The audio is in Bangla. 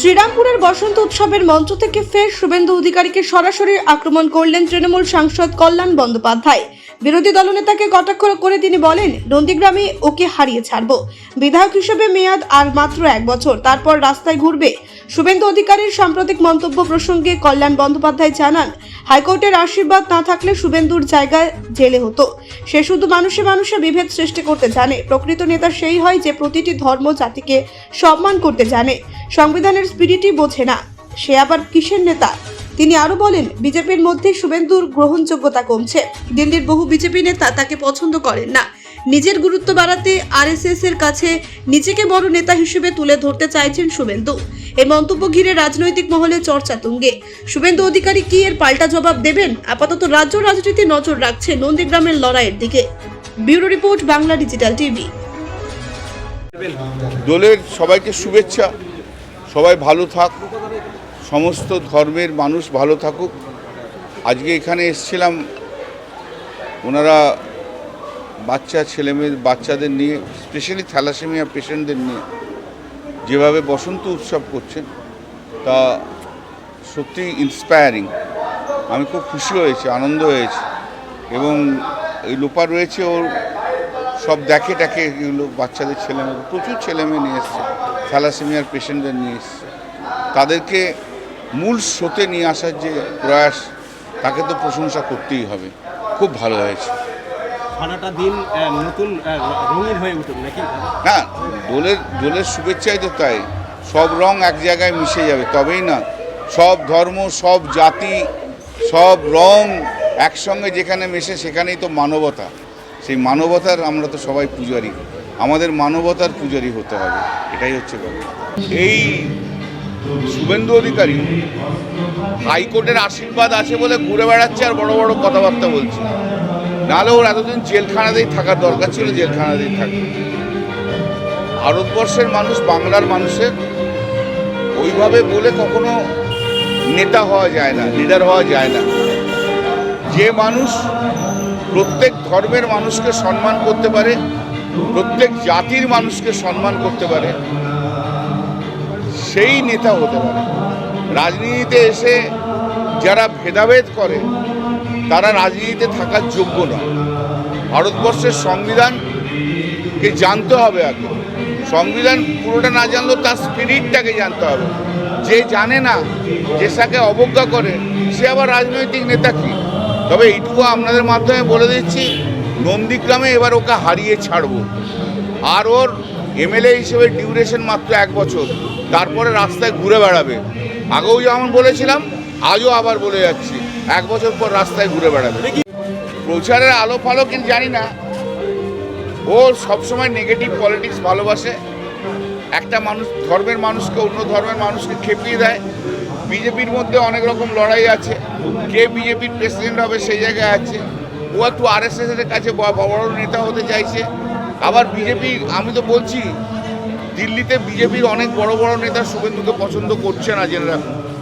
শ্রীরামপুরের বসন্ত উৎসবের মঞ্চ থেকে ফের শুভেন্দু অধিকারীকে সরাসরি আক্রমণ করলেন তৃণমূল সাংসদ কল্যাণ বন্দ্যোপাধ্যায়। বিরোধী দলনেতাকে কটাক্ষ করে তিনি বলেন, নন্দীগ্রামে ওকে হারিয়ে ছাড়ব। বিধায়ক হিসেবে মেয়াদ আর মাত্র এক বছর। তারপর রাস্তায় ঘুরবে। শুভেন্দু অধিকারীর সাম্প্রতিক মন্তব্য প্রসঙ্গে কল্যাণ বন্দ্যোপাধ্যায় জানান, হাইকোর্টের আশীর্বাদ না থাকলে শুভেন্দুর জায়গায় জেলে হতো। সে শুধু মানুষে মানুষে বিভেদ সৃষ্টি করতে জানে। প্রকৃত নেতা সেই হয় যে প্রতিটি ধর্ম জাতিকে সম্মান করতে জানে। সংবিধানের স্পিরিটই বোঝে না। সে আবার কিসের নেতা? তিনি আরও বলেন, বিজেপির মধ্যে শুভেন্দুর গ্রহণযোগ্যতা কমছে। দিল্লির বহু বিজেপি নেতা তাকে পছন্দ করেন না। নিজের গুরুত্ব বাড়াতে আরএসএস এর কাছে নিজেকে বড় নেতা হিসেবে তুলে ধরতে চাইছেন শুভেন্দু। এই মন্তব্য ঘিরে রাজনৈতিক মহলে চর্চা তুঙ্গে। শুভেন্দু অধিকারী কি এর পাল্টা জবাব দেবেন? আপাতত রাজ্য রাজনীতি নজর রাখছে নন্দীগ্রামের লড়াইয়ের দিকে। Bureau report, Bangla digital TV. দোলের সবাইকে শুভেচ্ছা। সবাই ভালো থাক। সমস্ত ধর্মের মানুষ ভালো থাকুক। আজকে এখানে এসেছিলাম, ওনারা বাচ্চা ছেলেমেয়ে বাচ্চাদের নিয়ে স্পেশালি থ্যালাসেমিয়া পেশেন্টদের নিয়ে যেভাবে বসন্ত উৎসব করছেন, তা সত্যি ইন্সপায়ারিং আমি খুব খুশি হয়েছি, আনন্দ হয়েছি। এবং এই লোপা রয়েছে, ওর সব দেখে টাকে এগুলো বাচ্চাদের ছেলেমেয়ে প্রচুর ছেলেমেয়ে নিয়ে এসছে থ্যালাসেমিয়ার পেশেন্টদের নিয়ে এসছে। তাদেরকে মূল স্রোতে নিয়ে আসার যে প্রয়াস তাকে তো প্রশংসা করতেই হবে। খুব ভালো হয়েছে। সারাটা দিন নতুন রঙিন হয়ে উঠুক নাকি? না দোলের দোলের শুভেচ্ছাই তো তাই। সব রং এক জায়গায় মিশে যাবে তবেই না। সব ধর্ম সব জাতি সব রং একসঙ্গে যেখানে মেশে সেখানেই তো মানবতা। সেই মানবতার আমরা তো সবাই পূজারি। আমাদের মানবতার পূজারি হতে হবে। এটাই হচ্ছে কথা। এই শুভেন্দু অধিকারী হাইকোর্টের আশীর্বাদ আছে বলে ঘুরে বেড়াচ্ছে আর বড় বড় কথাবার্তা বলছে। নাহলে ওর এতদিন জেলখানাতেই থাকার দরকার ছিল, জেলখানাতেই থাকবে। ভারতবর্ষের মানুষ বাংলার মানুষের, ওইভাবে বলে কখনো নেতা হওয়া যায় না লিডার হওয়া যায় না। যে মানুষ প্রত্যেক ধর্মের মানুষকে সম্মান করতে পারে, প্রত্যেক জাতির মানুষকে সম্মান করতে পারে সেই নেতা হতে পারে। রাজনীতিতে এসে যারা ভেদাভেদ করে, তারা রাজনীতিতে থাকার যোগ্য নয়। ভারতবর্ষের সংবিধানকে জানতে হবে আগে। সংবিধান পুরোটা না জানলেও তার স্পিরিটটাকে জানতে হবে। যে জানে না, যে তাকে অবজ্ঞা করে, সে আবার রাজনৈতিক নেতা কি? তবে এইটুকু আপনাদের মাধ্যমে বলে দিচ্ছি, নন্দীগ্রামে এবার ওকে হারিয়ে ছাড়বো। আর ওর এমএলএ হিসেবে ডিউরেশন মাত্র এক বছর। তারপরে রাস্তায় ঘুরে বেড়াবে। আগেও যেমন বলেছিলাম, আজও আবার বলে যাচ্ছি, এক বছর পর রাস্তায় ঘুরে বেড়াবে। প্রচারের আলো ফালো কিন্তু জানি না। ও সবসময় নেগেটিভ পলিটিক্স ভালোবাসে। একটা মানুষ, ধর্মের মানুষকে, অন্য ধর্মের মানুষকে খেপিয়ে দেয়। বিজেপির মধ্যে অনেক রকম লড়াই আছে। কে বিজেপির প্রেসিডেন্ট হবে সেই জায়গায় আছে। ও একটু আরএসএস এর কাছে বড় নেতা হতে চাইছে। আবার বিজেপি আমি তো বলছি, দিল্লিতে বিজেপির অনেক বড় বড় নেতা শুভেন্দুকে পছন্দ করছে না জেনে রাখুন